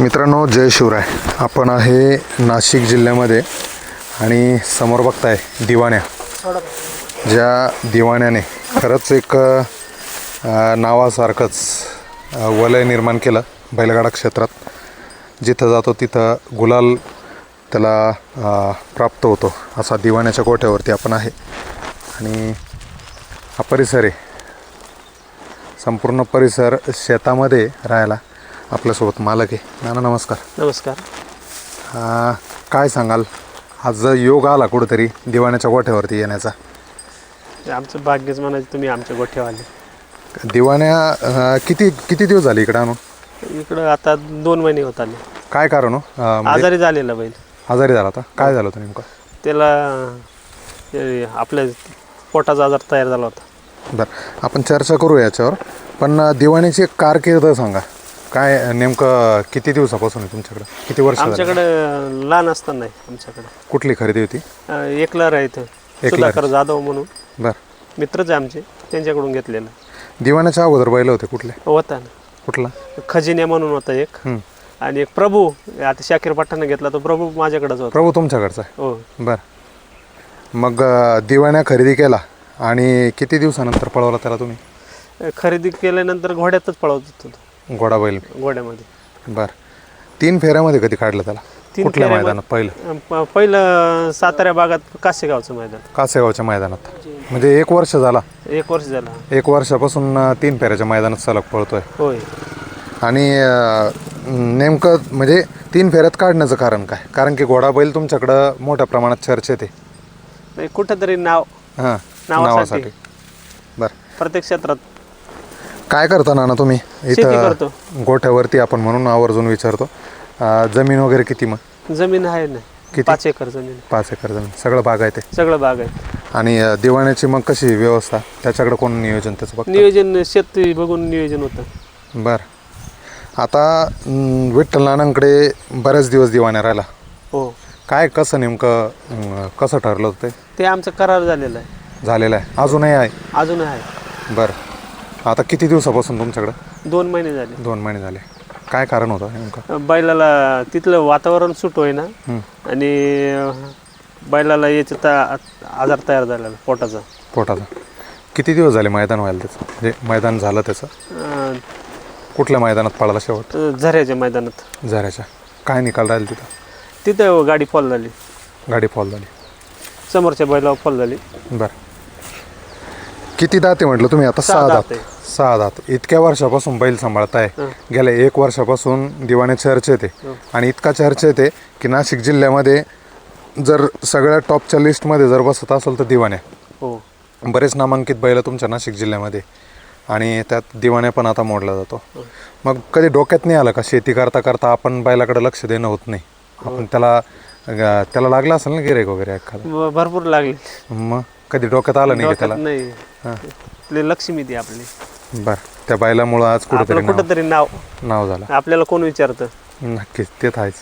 मित्रांनो जय शिवराय. आपण आहे नाशिक जिल्ह्यामध्ये आणि समोर बघताय दिवाण्या. ज्या दिवाण्याने खरंच एक नावासारखंच वलय निर्माण केलं बैलगाडा क्षेत्रात. जिथं जातो तिथं गुलाल त्याला प्राप्त होतो असा दिवाण्याच्या गोठ्यावरती आपण आहे. आणि हा परिसर आहे. संपूर्ण परिसर शेतामध्ये राहायला आपल्यासोबत मालक आहे. नाना नमस्कार. नमस्कार. काय सांगाल? आज योग आला कुठेतरी दिवाण्याच्या गोठ्यावरती येण्याचा. आमचं भाग्यच म्हणायचं तुम्ही आमच्या गोठ्यावाले दिवाण्या अं, किती किती दिवस झाले इकडं आणून? इकडं आता दोन महिने होत आले. काय कारण हो? अं, म्हणजे आजारी झालेला बैल. आजारी झाला होता. काय झालं होतं नेमकं? त्याला हे आपल्या पोटाचा आजार तयार झाला होता. बरं आपण चर्चा करू याच्यावर. पण अं, दिवाण्याची एक कारकीर्द सांगा. काय नेमकं किती दिवसापासून आहे तुमच्याकडं? किती वर्ष झाली? आमच्याकडे लहान असताना नाही आमच्याकडे. कुठली खरेदी होती? अं, एकलर आहे इथं एकलर. सुधाकर जाधव म्हणून. बरं. मित्रच आहे आमचे त्यांच्याकडून घेतलेलं. दिवाण्याच्या अगोदर बैल होते कुठले? होता ना. कुठला? खजिन्या म्हणून होता एक. आणि एक प्रभू आता शाकीर पठाने घेतला तो प्रभू माझ्याकडेच होता. प्रभू तुमच्याकडचा आहे? हो. बरं. मग अं, दिवाण्या खरेदी केला आणि किती दिवसानंतर पळवला त्याला तुम्ही? खरेदी केल्यानंतर घोड्यातच पळवत होतो तो, घोडा बैल. घोड्यामध्ये. बरं. तीन फेऱ्यामध्ये कधी काढलं त्याला? तीन कुठल्या फेऱ्यामध्ये- मैदानात? पहिलं. प- पहिलं सातारा भागात कासेगावचं मैदान. कासेगावच्या मैदानात. म्हणजे एक वर्ष झाला. एक वर्ष झाला. एक वर्षापासून अं, तीन फेऱ्याच्या मैदानात सलग पळतोय. होय. आणि अं, नेमकं म्हणजे तीन फेऱ्यात काढण्याचं कारण काय? कारण की घोडा बैल तुमच्याकडं मोठ्या प्रमाणात चर्चेत आहे. नाही कुठंतरी नाव हां नावासाठी. नावासाठी. बरं. प्रत्येक क्षेत्रात. काय करता नाना तुम्ही? शेती करतो. गोठ्यावरती आपण म्हणून आवर्जून विचारतो. अं, जमीन वगैरे किती मग? जमीन आहे ना. किती? पाच एकर जमीन. पाच एकर जमीन. सगळं बाग आहे ते? सगळं बाग आहे. आणि अं, दिवाण्याची मग कशी व्यवस्था? त्याच्याकडे कोण नियोजन त्याचं बघ नियोजन शेत बघून नियोजन होतं. बरं. आता अं, विठ्ठल नानांकडे बऱ्याच दिवस दिवाण्या राहिला. हो. काय कसं नेमकं अं, कसं ठरलं होतं ते? ते आमचं करार झालेलं आहे. झालेलं आहे. अजूनही आहे? अजून आहे. बरं. आता किती दिवसापासून तुमच्याकडं? दोन महिने झाले. दोन महिने झाले. काय कारण होतं नेमकं? बैलाला तिथलं वातावरण सुट होईना. हं. आणि बैलाला याचा ता- आजार तयार झालेला पोटाचा. पोटाचा. किती दिवस झाले मैदान व्हायला त्याचं? म्हणजे मैदान झालं त्याचं? अं, कुठल्या मैदानात पळाला शेवट? झऱ्याच्या मैदानात. झऱ्याच्या. काय निकाल राहील तिथं? तिथं गाडी फॉल झाली. गाडी फॉल झाली. समोरच्या बैलावर फॉल झाली. बरं. किती दाते म्हटलं तुम्ही आता? सहा दात. सहा दात. इतक्या वर्षापासून बैल सांभाळताय. हं. गेल्या एक वर्षापासून दिवाणे चर्चेत आहे आणि इतका चर्चेत आहे की नाशिक जिल्ह्यामध्ये जर सगळ्या टॉपच्या लिस्टमध्ये जर बसत असेल तर दिवाण्या हो. बरेच नामांकित बैल तुमच्या नाशिक जिल्ह्यामध्ये. आणि त्यात दिवाण्या पण आता मोडला जातो. मग कधी डोक्यात नाही आलं का? शेती करता करता आपण बैलाकडे लक्ष देणं होत नाही. आपण त्याला त्याला लागला असेल ना गिरेक वगैरे एखादं? भरपूर लागली. मग? कधी डोक्यात आलं नाही का डोक्यात त्याला? नाही. हां. आपली लक्ष्मी ती आपली. बर. त्या बैलामुळं आज कुठेतरी आपलं कुठंतरी नाव. नाव- नाव झालं. आपल्याला कोण विचारतं? नक्कीच ते आहेच.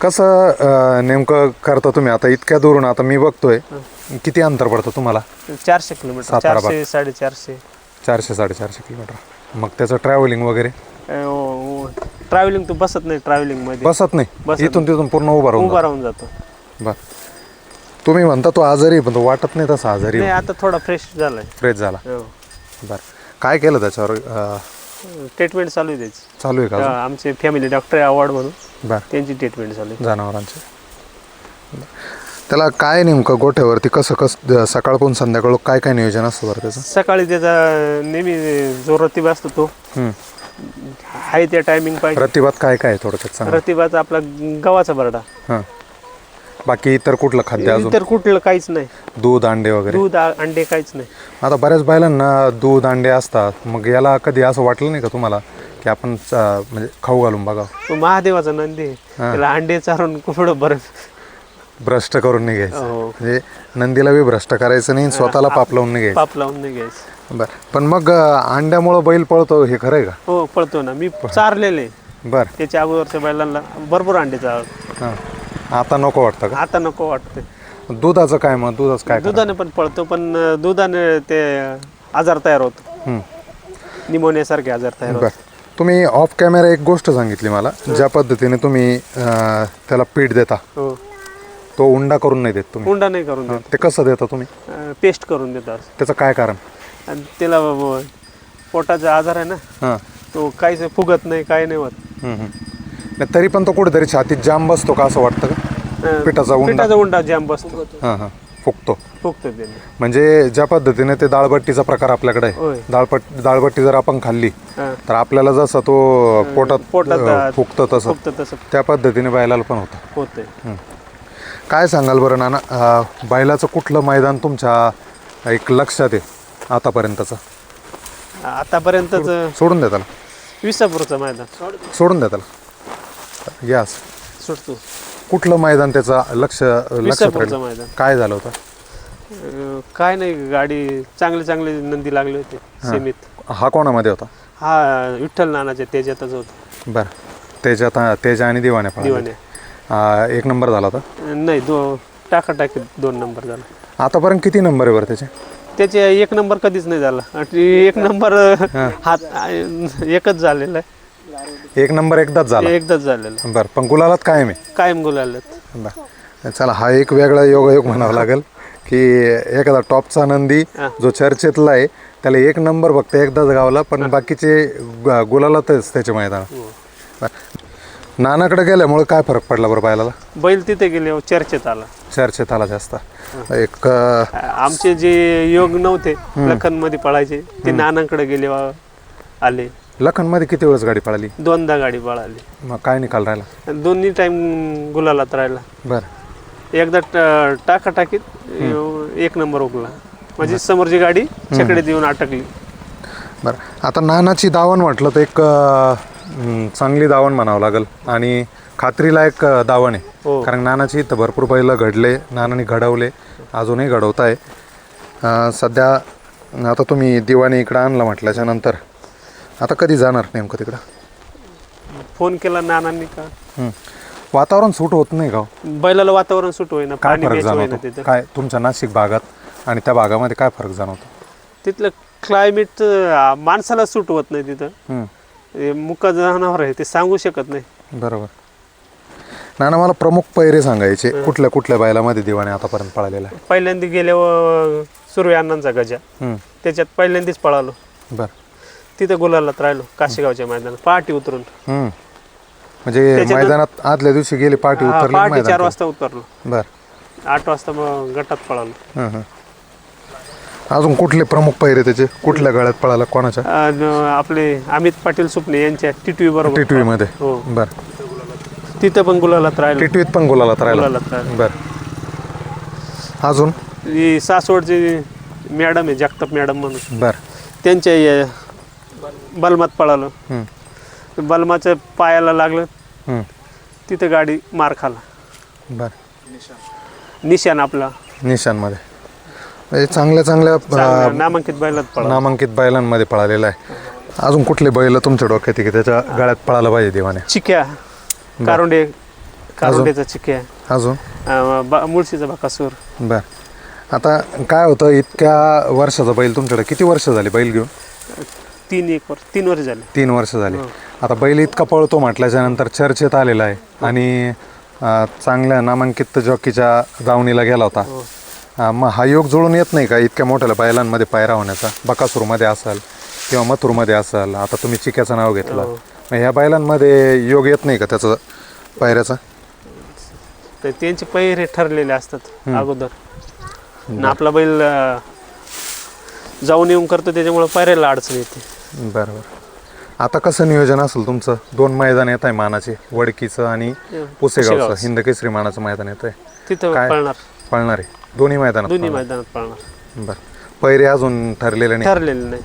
कसं अं, नेमकं करता तुम्ही? आता इतक्या दुरून आता मी बघतोय. किती अंतर पडतं तुम्हाला? चारशे किलोमीटर. सातारा चारशे साडेचारशे. चारशे साडेचारशे किलोमीटर. मग त्याचं ट्रॅव्हलिंग वगैरे? ट्रॅव्हलिंग तू बसत नाही ट्रॅव्हलिंगमध्ये. बसत नाही. बसत इथून तिथून पूर्ण उभा राहून उभा राहून जातो. बर. तुम्ही म्हणता तो आजारी आहे, पण तो वाटत नाही तसा आजारी नाही आता थोडा फ्रेश झालाय. फ्रेश झाला. हो. बर. काय केलं त्याच्यावर? अं, ट्रीटमेंट चालू आहे त्याची. चालू आहे का अजून? हा, आमचे फॅमिली डॉक्टर अवॉर्ड म्हणून. बर. त्यांची ट्रीटमेंट चालू आहे. जनावरांचे. त्याला काय नेमकं गोठ्यावरती कसं कसं सकाळपासून संध्याकाळ काय काय नियोजन असतं बरं त्याचं? सकाळी त्याचा नेहमी जो रतिबा असतो तो. हम्म. आहे त्या टायमिंग पाहिजे. प्रतिभात काय काय आहे थोडक्यात सांगा. रतिबाचा आपला गव्हाचा बरडा. हां. बाकी इतर कुठलं खाद्य अजून? इतर कुठलं काहीच नाही. दूध अंडे वगैरे? दूध आ- अंडे काहीच नाही. आता बऱ्याच बैलांना दूध अंडे असतात. मग याला कधी असं वाटलं नाही का तुम्हाला की आपण च- म्हणजे खाऊ घालून बघा? तो महादेवाचा नंदी आहे. त्याला अंडे चारून कुठं बरं भ्रष्ट करून नाही घ्यायचं. हो. म्हणजे नंदीला बी भ्रष्ट करायचं नाही स्वतःला पाप लावून नाही घ्यायचं. पाप लावून नाही घ्यायचं. बरं. पण मग अं, अंड्यामुळं बैल पळतो हे खरं आहे का? हो पळतो ना. मी चारलेले. बरं. त्याच्या अगोदरच्या बैलांना भरपूर अंडे चार हां. आता नको वाटतं का? आता नको वाटतं दुधाचं काय मग? दुधाचं काय दुधाने पण पळतो पण दुधाने ते आजार तयार होतो. हं. निमोनियासारखे आजार तयार बरं. होतो तुम्ही ऑफ कॅमेरा एक गोष्ट सांगितली मला ज्या पद्धतीने तुम्ही अं, त्याला पीठ देता. हो. तो उंडा करून नाही देत तुम्ही. हुंडा नाही करून देत. ते कसं देता तुम्ही? पेस्ट करून देतात त्याचं काय कारण? आणि त्याला व- पोटाचा आजार आहे ना हां. तो काहीच फुगत नाही काही नाही होत. हम्म, हम्म. नाही, तरी पण तो कुठेतरी छातीत जाम बसतो का असं वाटतं का? पिठाचा उंडा. पिठाचा उंडा जाम बसतो हां हां. फुकतो फुगतो त्याने. म्हणजे ज्या पद्धतीने ते डाळबट्टीचा प्रकार आपल्याकडे आहे. होय. डाळपट डाळबट्टी जर आपण खाल्ली हां. तर आपल्याला जसं तो पोटात पोटात अं, फुगतं तसं. त्या पद्धतीने बैलाला पण होतं. होतंय. काय सांगाल बरं नाना? अं, बैलाचं कुठलं मैदान तुमच्या एक लक्षात आहे आतापर्यंतचं? आतापर्यंतच सोडून द्या त्याला. विसापूरचं मैदान. सोडून द्या त्याला. यास. सुटतो कुठलं मैदान त्याचा लक्ष विसापूरचं राहील मैदान. काय झालं होतं? अं, काय नाही गाडी चांगले चांगले नंदी लागले होते सेमीत. हा कोणामध्ये होता? हा विठ्ठल नानाच्या त्याच्यातच होत. बरं. त्याच्यात तेजा आणि दिवाण्या पळाले. दिवाने. अं, एक नंबर झाला होता? नाही दो टाका टाकी दोन नंबर झाला. आतापर्यंत किती नंबर आहे बरं त्याचे? त्याचे एक नंबर कधीच नाही झाला. आणि एक नंबर हात एकच झालेला आहे. एक नंबर एकदाच झाला. एकदाच झालेला. बरं पण गुलालात कायम आहे? कायम गुलालेत. बरं. चला हा एक वेगळा योगायोग म्हणावा लागेल की एखादा टॉपचा नंदी हा. जो चर्चेतला आहे त्याला एक नंबर फक्त एकदाच गावला पण बाकीचे ग- गुलालातच त्याचे मैदान हो. बरं. नानाकडे गेल्यामुळे काय फरक पडला बरं पायला बैल तिथे गेले चर्चेत आला. चर्चेत आला जास्त. एक अं, आमचे जे योग नव्हते लखनमध्ये पळायचे ते नानांकडे गेले वा- आले. लखनमध्ये किती वेळेस गाडी पळाली? दोनदा गाडी पळाली. मग काय निकाल राहिला? दोन्ही टाइम गुलालात राहिला. बरं. एकदा ट- टाका टाकीत एक नंबर उगला म्हणजे समोरची गाडी छकडे देऊन अटकली. बरं. आता नानाची दावण म्हटलं तर एक अं, हम्म, चांगली दावण म्हणावं लागेल. आणि खात्रीलायक अं, दावण आहे. हो. कारण नानाची इथं भरपूर पहिलं घडले नानाने घडवले अजूनही घडवताय. अं, सध्या आता तुम्ही दिवाणी इकडं आणलं म्हटल्याच्या नंतर. आता कधी जाणार नेमकं तिकडं? फोन केला नानांनी का? हं. वातावरण सूट होत नाही का हो? बैलाला वातावरण सुट होईना काय पाणी फरक होईना जाणवतो? तिथं. काय तुमच्या नाशिक भागात आणि त्या भागामध्ये काय फरक जाणवतो? तिथलं क्लायमेट माणसाला सूट होत नाही तिथं. हं, हे मुका जनावर आहे ते सांगू शकत नाही. बरोबर. नाना मला प्रमुख पैरे सांगायचे. कुठल्या कुठल्या बैलामध्ये दिवाणी आतापर्यंत पळालेला पहिल्यांदा गेल्यावर सूर्य अण्णांचा गजा. हं, त्याच्यात पहिल्यांदाच पळालो. बरं. तिथं गुलालात राहिलो काशीगावच्या मैदानात पहाटी उतरून. म्हणजे मैदानात आदल्या दिवशी गेली पाठी हा, उतरली पहाटे चार मैदान वाजता उतरलो. बर. आठ वाजता मग गटात पळालो. हं, हं. अजून कुठले प्रमुख पैरे त्याचे? कुठल्या गळ्यात पळाला कोणाच्या? आपले अमित पाटील सुपणे यांच्या टिटवी बरोबर. टिटवी मध्ये हो. बर. तिथं पण गुलालात राहिलो. टिटवीत पण गुलाला राहिला. गुलालात राहिलो. बर. अजून? ही सासवडची मॅडम आहे जगताप मॅडम म्हणून. बर. त्यांच्या बलमात पळालो. बलमाच्या पायाला लागलं. तिथं गाडी मार खाला. बर. निशान आपला. निशांमध्ये म्हणजे चांगल्या चांगल्या नामांकित बैलात पळा नामांकित बैलांमध्ये पळालेला आहे. अजून कुठले बैल तुमच्या डोक्यात की त्याच्या गळ्यात पळायला पाहिजे देवाने? चिक्या. कारुंडे कारुंडेचा चिक्या. अजून? मुळशीचा बाकासूर. बर. आता काय होतं इतक्या वर्षाचा बैल तुमच्याकडे किती वर्ष झाली बैल घेऊन? तीन एक वर्ष तीन वर्ष झाले. तीन वर्ष झाली. हो. आता बैल इतका पळतो म्हटल्याच्या नंतर चर्चेत आलेला आहे. आणि अं, चांगल्या नामांकित जॉकीच्या दावणीला गेला होता. हो. अं, मग हा योग जुळून येत नाही का? इतक्या मोठ्या बैलांमध्ये पायरा होण्याचा? बकासूरमध्ये असेल किंवा मथुरमध्ये असेल? आता तुम्ही चिक्याचं नाव घेतलं. हो. मग ह्या बैलांमध्ये योग येत नाही का त्याचं पायऱ्याचा? तर त्यांचे पैरे ठरलेले असतात अगोदर. आणि आपला बैल अं, जाऊन येऊन करतो त्याच्यामुळे पैऱ्याला अडचण येते. बरं बरं आता कसं नियोजन असेल तुमचं? दोन मैदान येत आहे मानाचे वडकीचं आणि पुसेगावचं. पुसेगावचं. हिंद केसरी मानाचं मैदान येत आहे. तिथं काय? पळणार. पळणार आहे? दोन्ही मैदानात दोन्ही पळणार. मैदानात पळणार. बरं. पैरे अजून ठरलेले नाही. ठरलेलं नाही.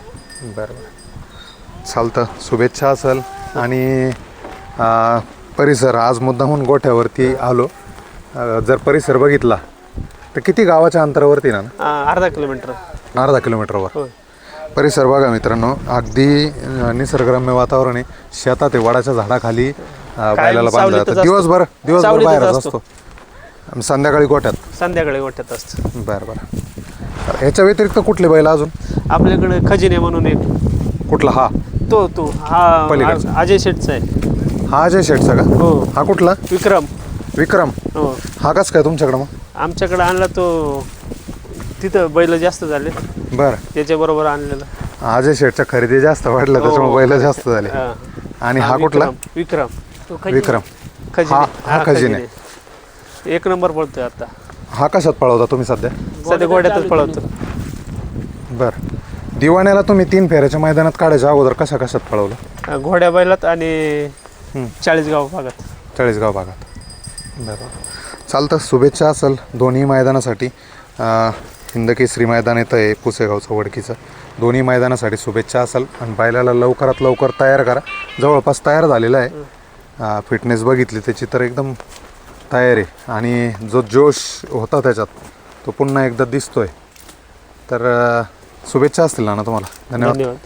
बरं बरं चालतं. शुभेच्छा असेल. आणि परिसर आज मुद्दाहून गोठ्यावरती आलो. जर परिसर बघितला तर किती गावाच्या अंतरावरती ना? अर्धा किलोमीटर. अर्धा किलोमीटरवर. होय. परिसर बघा मित्रांनो. अगदी निसर्गरम्य वातावरण. आहे शेतात आहे वडाच्या झाडाखाली बैलाला बांधलं सावलीतच जातं. असतो. दिवसभर दिवसभर सावलीतच बाहेरच असतो. असतो. आणि संध्याकाळी गोठ्यात संध्याकाळी गोठ्यात असतं. बरं बरं. ह्याच्या व्यतिरिक्त कुठले बैल अजून? आपल्याकडे खजिने म्हणून एक. कुठला हा? तो तो. हा पलीकडचा. अजय शेटचा आहे. हा अजय शेठचा का? हो. हा कुठला? विक्रम. विक्रम. हो. हा कस काय तुमच्याकडं मग? आमच्याकडे आणला तो तिथं बैल जास्त झाले बरं. त्याच्याबरोबर आणलेला. अजय शेठच्या खरेदी जास्त वाढलं त्याच्यामुळे बैल जास्त झाले. हा. आणि हा कुठला? विक्रम. विक्रम. खजिने. हा- हा खजिने. एक नंबर पळतोय आता. हा कशात पळवता तुम्ही सध्या? सध्या गोड्यातच पळवतो. बरं. दिवाण्याला तुम्ही तीन फेऱ्याच्या मैदानात काढायच्या अगोदर कशा कशात पळवलं? हा, घोड्या बैलात आणि. चाळीसगाव भागात. चाळीसगाव भागात. बरं. चालतं. शुभेच्छा असेल दोन्ही मैदानासाठी. हिंदकेसरी मैदान येतं आहे पुसेगावचं वडकीचं. दोन्ही मैदानासाठी शुभेच्छा असेल. आणि बैलाला लवकरात लवकर तयार करा. जवळपास तयार झालेलं आहे. फिटनेस बघितली त्याची तर एकदम तयार आहे. आणि जो जोश होता त्याच्यात तो पुन्हा एकदा दिसतोय. तर शुभेच्छा असतील ना तुम्हाला? धन्यवाद.